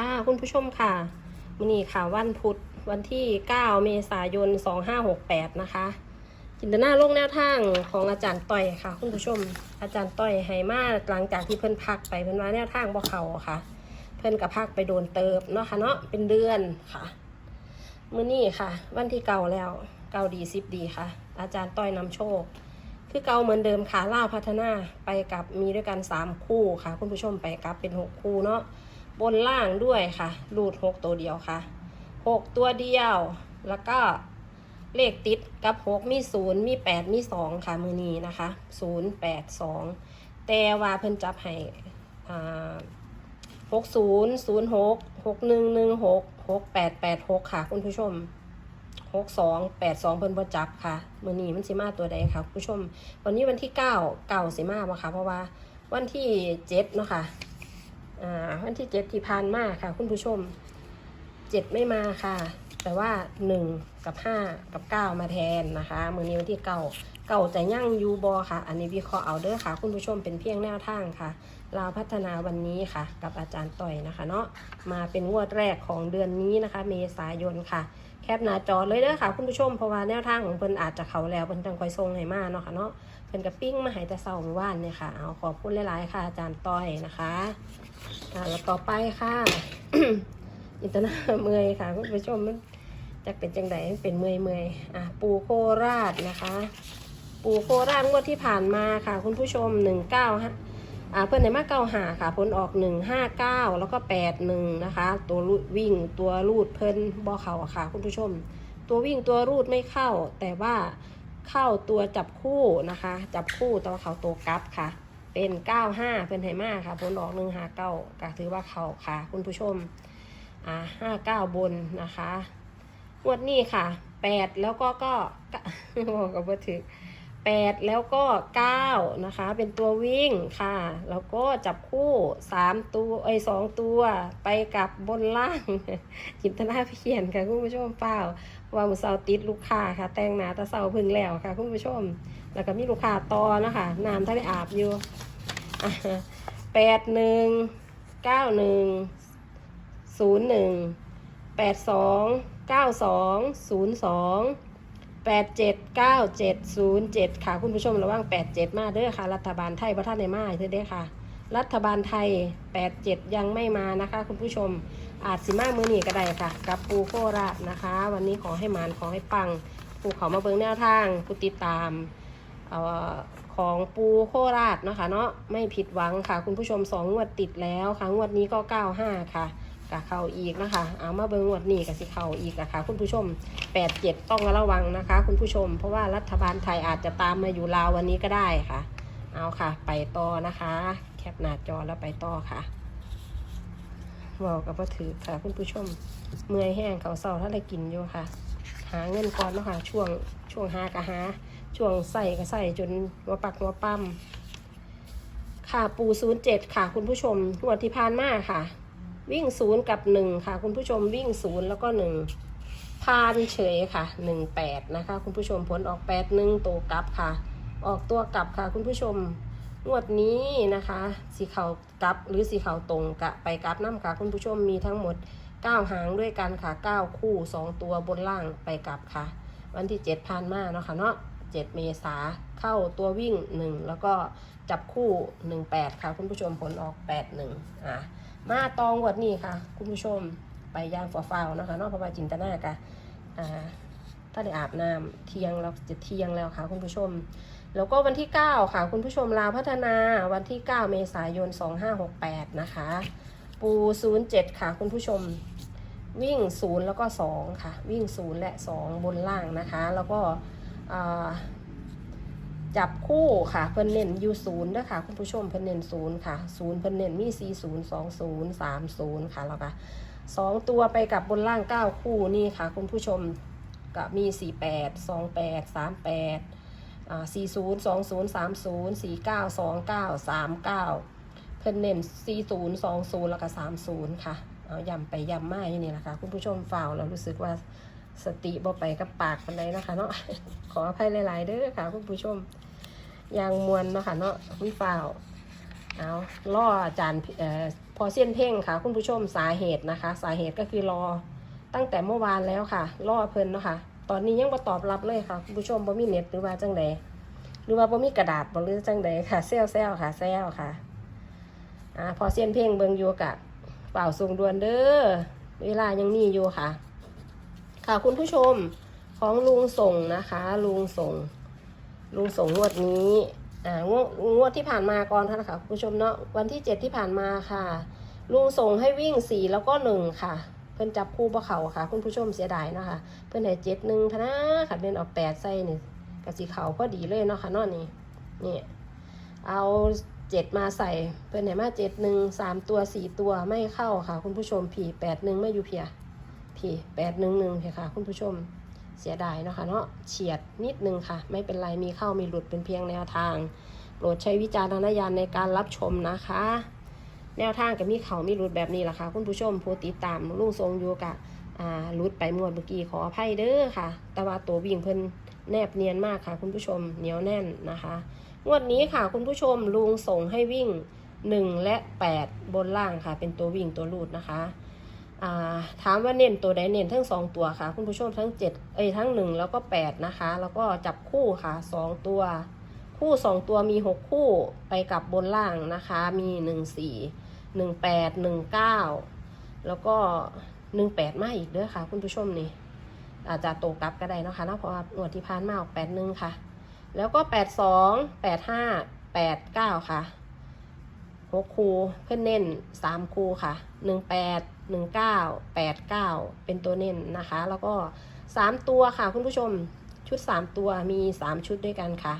ค่ะคุณผู้ชมค่ะวันนี้ค่ะวันพุธวันที่ 9 เมษายน 2568 นะคะ จินตนาโลกแนวทางของอาจารย์ต้อยค่ะ คุณผู้ชม อาจารย์ต้อยให้มาหลังจากที่เพิ่นพักไปเพิ่นว่าแนวทางบ่เขาค่ะ เพิ่นกับพักไปโดนเติบเนาะค่ะเนาะเป็นเดือนค่ะมื้อนี้ค่ะ วันที่เก่าแล้วเก่าดีสิบดีค่ะ อาจารย์ต้อยนำโชค คือเก่าเหมือนเดิมค่ะล่าพัฒนาไปกับมีด้วยกันสามคู่ค่ะ คุณผู้ชมไปกับเป็นหกคู่เนาะ บนล่างด้วยค่ะ รูดหกตัวเดียวค่ะหกตัวเดียว แล้วก็เลขติดกับหกมีศูนย์มีแปดมีสองค่ะ มือนี้นะคะศูนย์แปดสองแต่ว่าเพิ่นจับให้หกศูนย์ศูนย์หกหกหนึ่งหนึ่งหกหกแปดแปดหกค่ะ คุณผู้ชมหกสองแปดสองเพิ่นบ่จับค่ะ มือนี้มันสิมาตัวใดค่ะ คุณผู้ชม วันนี้วันที่เก้าเก้าสิมาบ่ค่ะ เพราะว่าวันที่เจ็ดเนาะค่ะอ่า วันที่เจ็ดที่ผ่านมาค่ะ คุณผู้ชมเจ็ดไม่มาค่ะ แต่ว่าหนึ่งกับห้ากับเก้ามาแทนนะคะมือนี้วันที่เก้าเก่าแต่ยั่งยูบอค่ะ อันนี้วิเคราะห์เอาเด้อค่ะ คุณผู้ชมเป็นเพียงแนวทางค่ะลาวพัฒนาวันนี้ค่ะ กับอาจารย์ต่อยนะคะ เนาะมาเป็นงวดแรกของเดือนนี้นะคะ เมษายนค่ะ แคปหน้าจอเลยเด้อค่ะ คุณผู้ชมเพราะว่าแนวทางของเพิ่นอาจจะเขาแล้วเพิ่นจังคอยทรงให้มาเนาะค่ะเนาะเพิ่นกับปิ้งมาให้แต่เช้าเมื่อวานเนี่ยค่ะเอาขอบคุณหลายๆค่ะ อาจารย์ต้อยนะคะอ่าแล้วต่อไปค่ะอินเตอร์นาเมอยค่ะ คุณผู้ชมมันจะเป็นจังไดเป็นเมอยเมอยอะปูโคราชนะคะ ปูโคราชงวดที่ผ่านมาค่ะ คุณผู้ชมหนึ่งเก้าฮะ อ่าเพื่อนในมาเก้าหาค่ะผลออกหนึ่งห้าเก้าแล้วก็แปดหนึ่งนะคะ ตัวรูดวิ่งตัวรูดเพิ่นบอเขาค่ะ คุณผู้ชม ตัววิ่งตัวรูดไม่เข้า แต่ว่าเข้าตัวจับคู่นะคะ จับคู่ต่ว่าเขาตัวกลับค่ะ เป็นเก้าห้าเป็นไหมาค่ะผลออกหนึ่งห้าเก้าก็ถือว่าเขาค่ะ คุณผู้ชมอ่าห้าเก้าบนนะคะงวดนี้ค่ะแปดแล้วก็ก็ก็บอกกับว่าถือ แปดแล้วก็เก้านะคะ เป็นตัววิ่งค่ะ แล้วก็จับคู่สามตัวเอ้สองตัวไปกับบนล่างจินตนาเพียนค่ะคุณผู้ชมเปล่าว่ามือเสาติดลูกค้าค่ะ แตงหนาตะเสาพึ่งแล้วค่ะคุณผู้ชม แล้วก็มีลูกค้าต่อนะคะน้ำท่านได้อาบอยู่แปดหนึ่งเก้าหนึ่งศูนย์หนึ่งแปดสองเก้าสองศูนย์สอง แปดเจ็ดเก้าเจ็ดศูนย์เจ็ดค่ะ คุณผู้ชมระวังแปดเจ็ดมาเด้อค่ะ รัฐบาลไทยพระท่านในมาเด้อค่ะ รัฐบาลไทยแปดเจ็ดยังไม่มานะคะ คุณผู้ชมอาจสิมามือหนีก็ได้ค่ะ กับปูโคราชนะคะ วันนี้ขอให้หมานขอให้ปังปูเขามาเบิ่งแนวทางผู้ติดตามออของปูโคราชนะคะเนาะไม่ผิดหวังค่ะ คุณผู้ชมสองงวดติดแล้วค่ะงวดนี้ก็ 95 ค่ะ กะเข้าอีกนะคะ เอามาเบิ่งงวดนี้กับสิเข้าอีกนะคะ คุณผู้ชม87ต้องระวังนะคะ คุณผู้ชม เพราะว่ารัฐบาลไทยอาจจะตามมาอยู่ลาววันนี้ก็ได้ค่ะ เอาค่ะ ไปต่อนะคะ แคปหน้าจอแล้วไปต่อค่ะบอกกับว่าถือค่ะ คุณผู้ชม เมื่อยแห้งเขาเศร้าถ้าได้กินอยู่ค่ะ หาเงินก่อนเนาะค่ะช่วงช่วงหากะหา ช่วงใส่ก็ใส่จนหัวปักหัวปั๊มค่ะปูศูนย์เจ็ดค่ะ คุณผู้ชมงวดที่ผ่านมาค่ะ วิ่งศูนย์กับหนึ่งค่ะ คุณผู้ชมวิ่งศูนย์แล้วก็หนึ่งพานเฉยค่ะหนึ่งแปดนะคะ คุณผู้ชมผลออกแปดหนึ่งตัวกลับค่ะ ออกตัวกลับค่ะ คุณผู้ชมงวดนี้นะคะ สีขาวกลับหรือสีขาวตรงกะไปกลับน้ำค่ะ คุณผู้ชมมีทั้งหมดเก้าหางด้วยกันค่ะเก้าคู่สองตัวบนล่างไปกลับค่ะ วันที่เจ็ดพันมาเนาะค่ะเนาะ 7 เมษาเข้าตัววิ่ง 1 แล้วก็จับคู่ 18 ค่ะ คุณผู้ชมผลออก 81อะมาตองวดนี้ค่ะ คุณผู้ชมไปย่างฟ้าวนะคะนอกพระว่าจินตนากะอ่าถ้าได้อาบน้ำเที่ยงแล้วจะเที่ยงแล้วค่ะ คุณผู้ชม แล้วก็วันที่ 9 ค่ะ คุณผู้ชมลาวพัฒนาวันที่ 9 เมษายน 2568 นะคะ ปู 07 ค่ะ คุณผู้ชมวิ่ง 0 แล้วก็ 2 ค่ะ วิ่ง 0 และ 2 บนล่างนะคะ แล้วก็ จับคู่ค่ะ เพิ่นเน้นอยู่ศูนย์ด้วยค่ะคุณผู้ชมเพิ่นเน้นศูนย์ค่ะศูนย์เพิ่นเน้นมีสี่ศูนย์สองศูนย์สามศูนย์ค่ะแล้วก็สองตัวไปกับบนล่างเก้าคู่นี่ค่ะ คุณผู้ชมก็มีสี่แปดสองแปดสามแปดสี่ศูนย์สองศูนย์สามศูนย์สี่เก้าสองเก้าสามเก้าเพิ่นเน้นสี่ศูนย์สองศูนย์แล้วก็สามศูนย์ค่ะเอาย้ำไปย้ำมาอย่างนี้นะคะ คุณผู้ชมฝ่าวแล้วรู้สึกว่า สติบ่ไปกับปากปันใดนะคะเนาะขออภัยหลาย ๆ เด้อค่ะคุณผู้ชมยางมวนเนาะค่ะเนาะคุณฝ่าวเอาล่ออาจารย์เอ่อพอเส้นเพ่งค่ะ คุณผู้ชมสาเหตุนะคะ สาเหตุก็คือรอตั้งแต่เมื่อวานแล้วค่ะรอเพลินเนาะค่ะ ตอนนี้ยังบ่ตอบรับเลยค่ะคุณผู้ชมบ่มีเน็ตหรือว่าจังใดหรือว่าบ่มีกระดาษบ่หรือจังใดค่ะเซลเซลค่ะเซลค่ะอ่าพอเส้นเพ่งเบิงอยู่กะเปล่าส่งดวนเด้อเวลายังมีอยู่ค่ะ ค่ะคุณผู้ชมของลุงส่งนะคะ ลุงส่ง ลุงส่งงวดนี้อ่างวดงวดที่ผ่านมาก่อนท่านะคะคุณผู้ชมเนาะวันที่เจ็ดที่ผ่านมาค่ะ ลุงส่งให้วิ่งสี่แล้วก็หนึ่งค่ะ เพิ่อนจับคู่บ่เขาค่ะ คุณผู้ชมเสียดายเนาะค่ะเพิ่อนให้เจ็ดหนึ่งทนะค่ะเป็นเอาแปดใส่นี่กะสีเขาพอดีเลยเนาะค่ะนาะนี่นี่เอาเจ็ดมาใส่เพิ่นให้มาเจ็ดหนึ่งสามตัวสี่ตัวไม่เข้าค่ะ คุณผู้ชมผีแปดหนึ่งไม่อยู่เพีย ผีแปดหนึ่งหนึ่งค่ะ คุณผู้ชมเสียดายเนาะค่ะเนาะเฉียดนิดนึงค่ะ ไม่เป็นไรมีเข้ามีหลุดเป็นเพียงแนวทาง โปรดใช้วิจารณญาณในการรับชมนะคะ แนวทางกับมีเขามีหลุดแบบนี้แหละค่ะ คุณผู้ชมผู้ติดตามลุงทรงอยู่กับอ่าหลุดไปงวดเมื่อกี้ขออภัยเด้อค่ะ แต่ว่าตัววิ่งเพิ่นแนบเนียนมากค่ะ คุณผู้ชมเหนียวแน่นนะคะงวดนี้ค่ะ คุณผู้ชมลุงส่งให้วิ่ง 1 และ 8 บนล่างค่ะ เป็นตัววิ่งตัวลูดนะคะ ถามว่าเน้นตัวใดเน้นทั้งสองตัวค่ะ คุณผู้ชมทั้งเจ็ดเอ้ยทั้งหนึ่งแล้วก็แปดนะคะ แล้วก็จับคู่ค่ะสองตัว คู่สองตัวมีหกคู่ไปกับบนล่างนะคะ มีหนึ่งสี่หนึ่งแปดหนึ่งเก้าแล้วก็หนึ่งแปดมาอีกเด้อค่ะ คุณผู้ชมนี่อาจจะโตกลับก็ได้นะคะเนาะเพราะว่าหนวดที่พานมาออกแปดหนึ่งค่ะ แล้วก็แปดสองแปดห้าแปดเก้าค่ะหกคูเพื่อนเน้นสามคูค่ะหนึ่งแปด หนึ่งเก้าแปดเก้าเป็นตัวเน้นนะคะ แล้วก็สามตัวค่ะคุณผู้ชมชุดสามตัวมีสามชุดด้วยกันค่ะ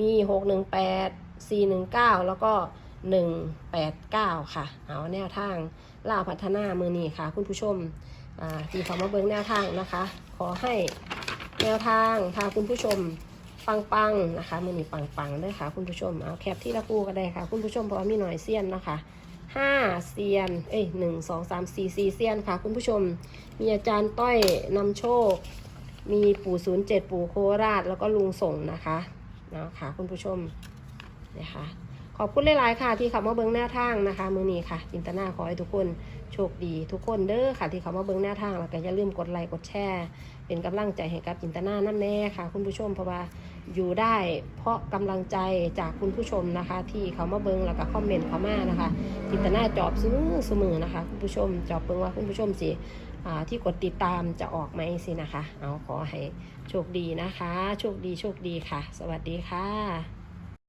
มีหกหนึ่งแปดสี่หนึ่งเก้าแล้วก็หนึ่งแปดเก้าค่ะ เอาแนวทางล่าพัฒนามือนี้ค่ะ คุณผู้ชมอ่าที่เขามาเบิ้งแนวทางนะคะ ขอให้แนวทางพาคุณผู้ชมปังๆนะคะมือนี้ปังๆเลยค่ะ คุณผู้ชมเอาแคปที่ละกูก็ได้ค่ะ คุณผู้ชมเพราะมีหน่อยเซียนนะคะ ห้าเซียน เอ้ยหนึ่งสองสามสี่สี่เซียนค่ะ คุณผู้ชม มีอาจารย์ต้อยนำโชค มีปู่ศูนย์เจ็ดปู่โคราช แล้วก็ลุงส่งนะคะนะคะคุณผู้ชมนะคะขอบคุณหลาย ๆ ค่ะ ที่เขามาเบิ้งหน้าทางนะคะ มือนี้ค่ะ จินตนาขอให้ทุกคนโชคดีทุกคนเด้อค่ะ ที่เขามาเบิ้งหน้าทางแล้วก็อย่าลืมกดไลค์กดแชร์ เป็นกำลังใจให้กับจินตนานั่นแน่ค่ะ คุณผู้ชมเพราะว่า อยู่ได้ เพราะกำลังใจจากคุณผู้ชมนะคะ ที่เขามาเบิงแล้วก็คอมเมนต์เขามานะคะจินตนาจอบซื้อเสมอนะคะคุณผู้ชมจอบเบิงว่าคุณผู้ชมสิที่กดติดตามจะออกไหมสินะคะ เอาขอให้โชคดีนะคะ โชคดีโชคดีค่ะ สวัสดีค่ะ